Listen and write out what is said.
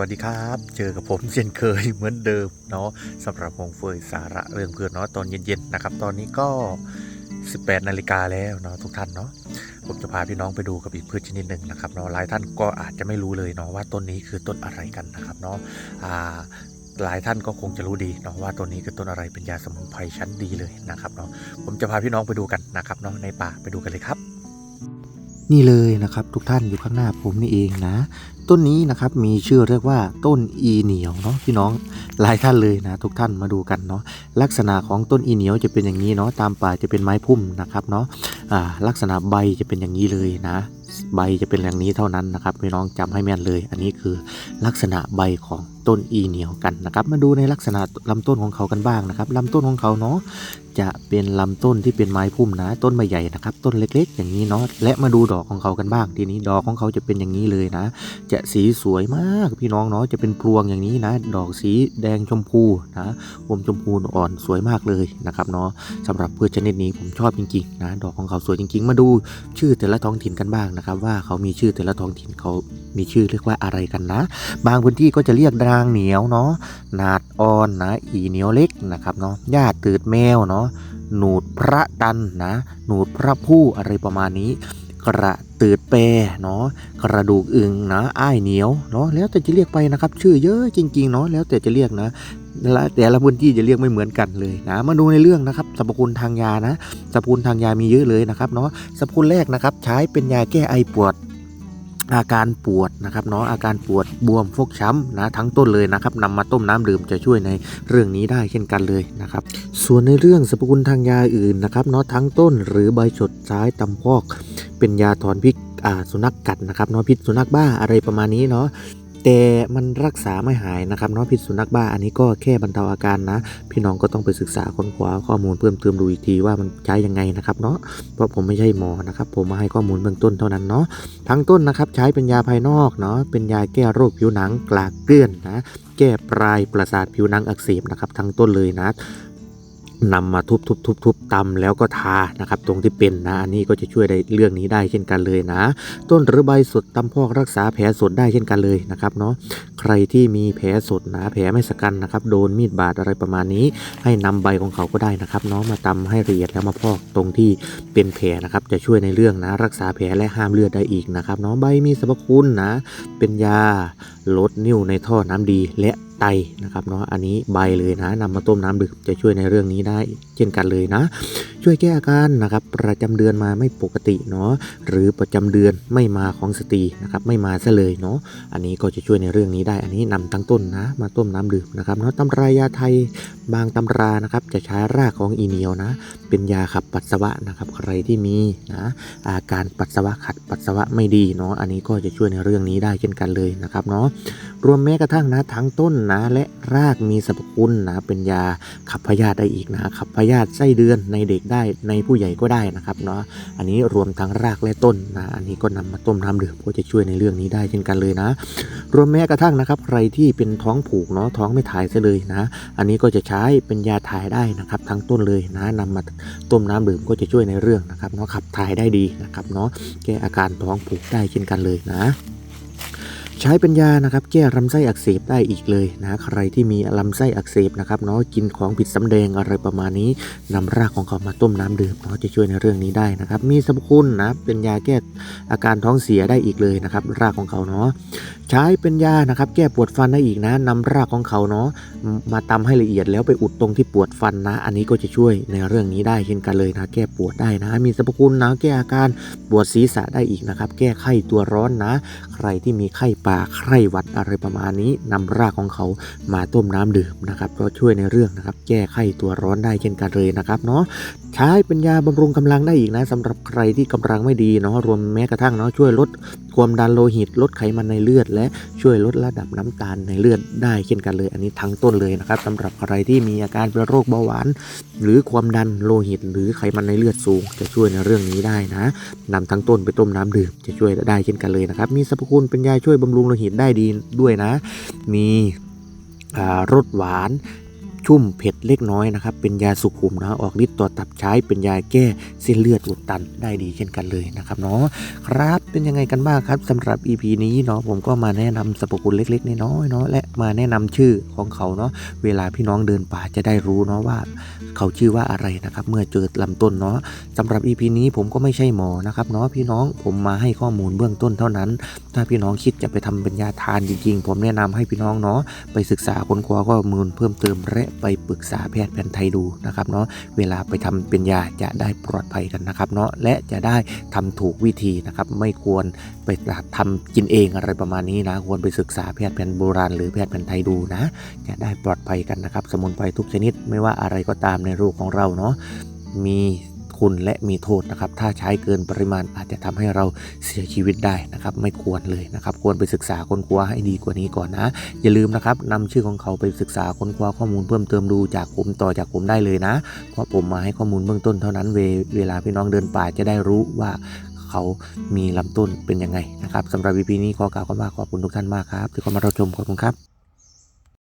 วัสดีครับ เจอกับผมเช่นเคยเหมือนเดิมเนาะสำหรับวงเฟยสาระเรื่องเพื่อนเนาะตอนเย็นๆนะครับ ตอนนี้ก็ 18 นาฬิกาแล้วเนาะทุกท่านเนาะผมจะพาพี่น้องไปดูกับอีกพืชชนิดหนึ่งนะครับเนาะหลายท่านก็อาจจะไม่รู้เลยเนาะว่าต้นนี้คือต้นอะไรกันนะครับเนาะอ่าหลายท่านก็คงจะรู้ดีเนาะว่าต้นนี้คือต้นอะไรเป็นยาสมุนไพรชั้นดีเลยนะครับเนาะผมจะพาพี่น้องไปดูกันนะครับเนาะในป่าไปดูกันเลยครับ นี่เลยนะครับทุกท่านอยู่ข้างหน้าผมนี่เองนะ ต้นนี้นะครับมีชื่อเรียกว่าต้นอีเหนียวเนาะพี่น้องหลายท่านเลยนะ ทุกท่านมาดูกันเนาะลักษณะของต้นอีเหนียวจะเป็นอย่างนี้เนาะตามป่าจะเป็นไม้พุ่มนะครับเนาะลักษณะใบจะเป็นอย่างนี้เลยนะ ใบจะเป็นอย่างนี้เท่านั้นนะครับพี่น้องจำให้แม่นเลย อันนี้คือลักษณะใบของต้นอีเหนียวกันนะครับ มาดูในลักษณะลำต้นของเขากันบ้างนะครับลำต้นของเขาเนาะจะเป็นลำต้นที่เป็นไม้พุ่มนะ ต้นไม่ใหญ่นะครับ ต้นเล็กๆ อย่างนี้เนาะและมาดูดอกของเขากันบ้าง ทีนี้ดอกของเขาจะเป็นอย่างนี้เลยนะ จะสีสวยมากพี่น้องเนาะจะเป็นพวงอย่างนี้นะ ดอกสีแดงชมพูนะอมชมพูอ่อนสวยมากเลยนะครับเนาะสำหรับพืชชนิดนี้ผมชอบจริงๆนะดอกของเขาสวยจริง ๆ มาดูชื่อแต่ละท้องถิ่นกันบ้างนะครับว่าเขามีชื่อแต่ละท้องถิ่นเขามีชื่อเรียกว่าอะไรกันนะ บางพื้นที่ก็จะเรียกดางเหนียวเนาะนาดอ่อนนะอีเหนียวเล็กนะครับเนาะหญ้าตืดแมวเนาะหนูดพระตันนะ หนูดพระผู้อะไรประมาณนี้ กระตืดแปรเนาะกระดูกอึงนะอ้ายเหนียวเนาะแล้วแต่จะเรียกไปนะครับ ชื่อเยอะจริงๆเนาะแล้วแต่จะเรียกนะและแต่ละพื้นที่จะเรียกไม่เหมือนกันเลยนะมาดูในเรื่องนะครับสรรพคุณทางยานะสรรพคุณทางยามีเยอะเลยนะครับเนาะสรรพคุณแรกนะครับ ใช้เป็นยาแก้ไอปวดอาการปวดนะครับเนาะอาการปวดบวมฟกช้ำนะทั้งต้นเลยนะครับนำมาต้มน้ำดื่มจะช่วยในเรื่องนี้ได้เช่นกันเลยนะครับ ส่วนในเรื่องสรรพคุณทางยาอื่นนะครับเนาะทั้งต้นหรือใบสดซ้ายตำพอก เป็นยาถอนพิษอ่าสุนัขกกัดนะครับเนาะพิษสุนัขบ้าอะไรประมาณนี้เนาะแต่มันรักษาไม่หายนะครับเนาะพิษสุนัขบ้าอันนี้ก็แค่บรรเทาอาการนะ พี่น้องก็ต้องไปศึกษาค้นคว้าข้อมูลเพิ่มเติมดูอีกทีว่ามันใช้ยังไงนะครับเนาะเพราะผมไม่ใช่หมอนะครับ ผมมาให้ข้อมูลเบื้องต้นเท่านั้นเนาะทั้งต้นนะครับใช้เป็นยาภายนอกเนาะเป็นยาแก้โรคผิวหนังกลากเกลื่อนนะแก้ปลายประสาทผิวหนังอักเสบนะครับทั้งต้นเลยนะ นำมาทุบทุบทุบทุบตำแล้วก็ทานะครับ ตรงที่เป็นนะอันนี้ก็จะช่วยในเรื่องนี้ได้เช่นกันเลยนะ ต้นหรือใบสดตำพอกรักษาแผลสดได้เช่นกันเลยนะครับเนาะใครที่มีแผลสดนะแผลไม่สกันนะครับ โดนมีดบาดอะไรประมาณนี้ ให้นำใบของเขาก็ได้นะครับเนาะมาตำให้ละเอียดแล้วมาพอกตรงที่เป็นแผลนะครับ จะช่วยในเรื่องนะ รักษาแผลและห้ามเลือดได้อีกนะครับเนาะใบมีสรรพคุณนะ เป็นยาลดนิ่วในท่อน้ำดีและ ไตนะครับเนาะอันนี้ใบเลยนะนำมาต้มน้ำดื่มจะช่วยในเรื่องนี้ได้เช่นกันเลยนะ ช่วยแก้อาการนะครับประจำเดือนมาไม่ปกติเนาะหรือประจำเดือนไม่มาของสตรีนะครับไม่มาซะเลยเนาะอันนี้ก็จะช่วยในเรื่องนี้ได้ อันนี้นำทั้งต้นนะ มาต้มน้ำดื่มนะครับเนาะตำรายาไทยบางตำรานะครับจะใช้รากของอีเนียวนะ เป็นยาขับปัสสาวะนะครับใครที่มีนะอาการปัสสาวะขัดปัสสาวะไม่ดีเนาะอันนี้ก็จะช่วยในเรื่องนี้ได้เช่นกันเลยนะครับเนาะรวมแม้กระทั่งนะทั้งต้นนะ และรากมีสรรพคุณนะเป็นยาขับพยาธิได้อีกนะขับพยาธิไส้เดือนในเด็กได้ในผู้ใหญ่ก็ได้นะครับเนาะอันนี้รวมทั้งรากและต้นนะอันนี้ก็นำมาต้มน้ำดื่มก็จะช่วยในเรื่องนี้ได้เช่นกันเลยนะ รวมแม้กระทั่งนะครับ ใครที่เป็นท้องผูกเนาะท้องไม่ถ่ายซะเลยนะ อันนี้ก็จะใช้เป็นยาถ่ายได้นะครับ ทั้งต้นเลยนะนำมาต้มน้ำดื่มก็จะช่วยในเรื่องนะครับเนาะขับถ่ายได้ดีนะครับเนาะแก้อาการท้องผูกได้เช่นกันเลยนะ ใช้เป็นยานะครับแก้ลำไส้อักเสบได้อีกเลยนะใครที่มีลำไส้อักเสบนะครับเนาะกินของผิดสำแดงอะไรประมาณนี้นำรากของเขามาต้มน้ำดื่มเนาะจะช่วยในเรื่องนี้ได้นะครับ มีสรรพคุณนะเป็นยาแก้อาการท้องเสียได้อีกเลยนะครับรากของเขาเนาะใช้เป็นยานะครับแก้ปวดฟันได้อีกนะนำรากของเขาเนาะมาตำให้ละเอียดแล้วไปอุดตรงที่ปวดฟันนะ อันนี้ก็จะช่วยในเรื่องนี้ได้เช่นกันเลยนะแก้ปวดได้นะ มีสรรพคุณนะแก้อาการปวดศีรษะได้อีกนะครับแก้ไข้ตัวร้อนนะ ใครที่มีไข้ป่าไข้หวัดอะไรประมาณนี้นำรากของเขามาต้มน้ำดื่มนะครับก็ช่วยในเรื่องนะครับแก้ไข้ตัวร้อนได้เช่นกันเลยนะครับเนาะใช้เป็นยาบำรุงกำลังได้อีกนะสำหรับใครที่กำลังไม่ดีเนาะรวมแม้กระทั่งเนาะช่วยลดความดันโลหิต ลดไขมันในเลือด และช่วยลดระดับน้ำตาลในเลือดได้เช่นกันเลย อันนี้ทั้งต้นเลยนะครับสำหรับใครที่มีอาการเป็นโรคเบาหวาน หรือความดันโลหิต หรือไขมันในเลือดสูง จะช่วยในเรื่องนี้ได้นะนำทั้งต้นไปต้มน้ำดื่มจะช่วยได้เช่นกันเลยนะครับมีสรรพคุณเป็นยาช่วยบำรุงโลหิตได้ดีด้วยนะ มีรสหวานชุ่มเผ็ดเล็กน้อยนะครับ เป็นยาสุขุมนะออกฤทธิ์ต่อตับใช้เป็นยาแก้เส้นเลือดอุดตันได้ดีเช่นกันเลยนะครับเนาะครับเป็นยังไงกันบ้างครับสำหรับ EP นี้เนาะผมก็มาแนะนำสรรพคุณเล็กๆน้อยๆเนาะและมาแนะนำชื่อของเขาเนาะเวลาพี่น้องเดินป่าจะได้รู้เนาะว่า เขาชื่อว่าอะไรนะครับ เมื่อเจอลำต้นเนาะสำหรับ EP นี้ผมก็ไม่ใช่หมอนะครับเนาะพี่น้องผมมาให้ข้อมูลเบื้องต้นเท่านั้น ถ้าพี่น้องคิดจะไปทำเป็นยาทานจริงๆ ผมแนะนำให้พี่น้องเนาะไปศึกษาค้นคว้าข้อมูลเพิ่มเติมและไปปรึกษาแพทย์แผนไทยดูนะครับเนาะเวลาไปทำเป็นยาจะได้ปลอดภัยกันนะครับเนาะและจะได้ทำถูกวิธีนะครับไม่ควรไปทำกินเองอะไรประมาณนี้นะควรไปศึกษาแพทย์แผนโบราณหรือแพทย์แผนไทยดูนะ จะได้ปลอดภัยกันนะครับ สมุนไพรทุกชนิดไม่ว่าอะไรก็ตามในโรคของเราเนาะมีคุณและมีโทษนะครับ ถ้าใช้เกินปริมาณอาจจะทำให้เราเสียชีวิตได้นะครับ ไม่ควรเลยนะครับ ควรไปศึกษาค้นคว้าให้ดีกว่านี้ก่อนนะ อย่าลืมนะครับนำชื่อของเขาไปศึกษาค้นคว้าข้อมูลเพิ่มเติมดูจากผมต่อจากผมได้เลยนะ เพราะผมมาให้ข้อมูลเบื้องต้นเท่านั้นเวเวลาพี่น้องเดินป่าจะได้รู้ว่าเขามีลำต้นเป็นยังไงนะครับสำหรับวีพีนี้ขอกล่าวคำว่าขอบคุณทุกท่านมากครับที่เข้ามารับชมขอบคุณครับ